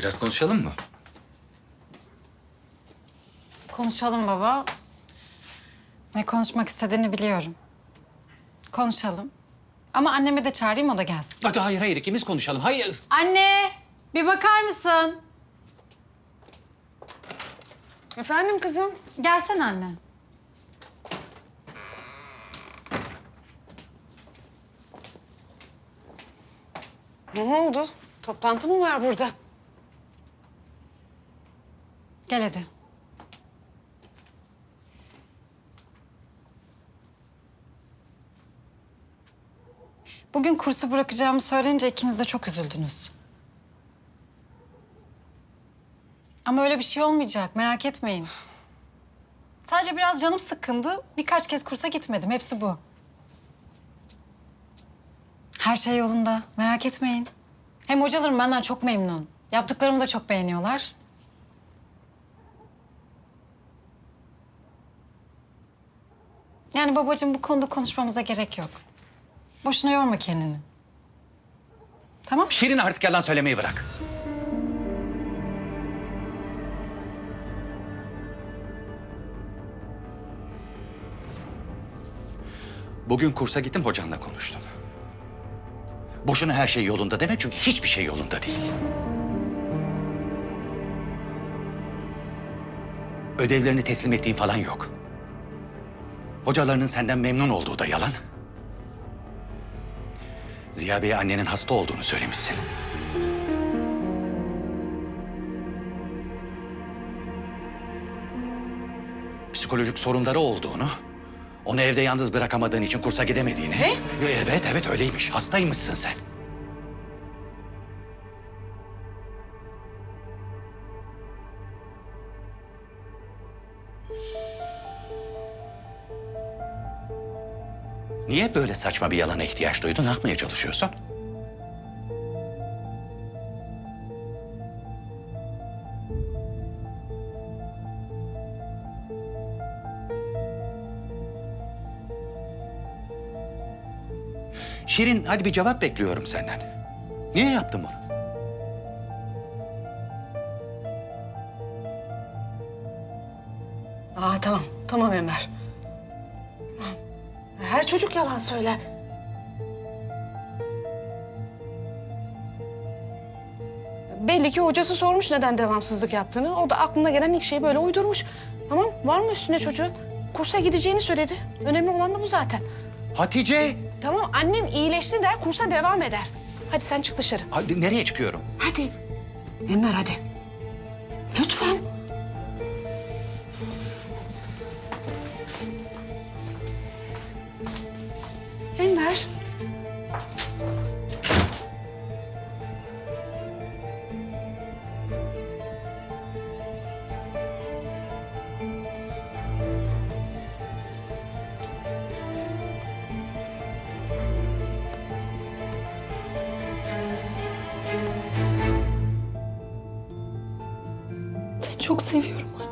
Biraz konuşalım mı? Konuşalım baba. Ne konuşmak istediğini biliyorum. Konuşalım. Ama annemi de çağırayım o da gelsin. Hadi hayır hayır ikimiz konuşalım. Hayır. Anne! Bir bakar mısın? Efendim kızım? Gelsen anne. Ne oldu? Toplantı mı var burada? Gel hadi. Bugün kursu bırakacağımı söyleyince ikiniz de çok üzüldünüz. Ama öyle bir şey olmayacak, merak etmeyin. Sadece biraz canım sıkkındı. Birkaç kez kursa gitmedim, hepsi bu. Her şey yolunda, merak etmeyin. Hem hocalarım benden çok memnun. Yaptıklarımı da çok beğeniyorlar. Yani babacığım bu konuda konuşmamıza gerek yok. Boşuna yorma kendini. Tamam? Şirin artık yalan söylemeyi bırak. Bugün kursa gittim hocanla konuştum. Boşuna her şey yolunda deme çünkü hiçbir şey yolunda değil. Ödevlerini teslim ettiğin falan yok. Hocalarının senden memnun olduğu da yalan. Ziya Bey'e annenin hasta olduğunu söylemişsin. Psikolojik sorunları olduğunu, onu evde yalnız bırakamadığın için kursa gidemediğini. Ne? Evet, evet öyleymiş. Hastaymışsın sen. Niye böyle saçma bir yalana ihtiyaç duydun? Ne yapmaya çalışıyorsun? Şirin, hadi bir cevap bekliyorum senden. Niye yaptın bunu? Aa tamam, tamam Ömer. Her çocuk yalan söyler. Belli ki hocası sormuş neden devamsızlık yaptığını. O da aklına gelen ilk şeyi böyle uydurmuş. Tamam, var mı üstüne çocuğun? Kursa gideceğini söyledi. Önemli olan da bu zaten. Hatice! Tamam, annem iyileşti der, kursa devam eder. Hadi sen çık dışarı. Hadi nereye çıkıyorum? Hadi. Enver hadi. Lütfen. Enver. Seni çok seviyorum anne.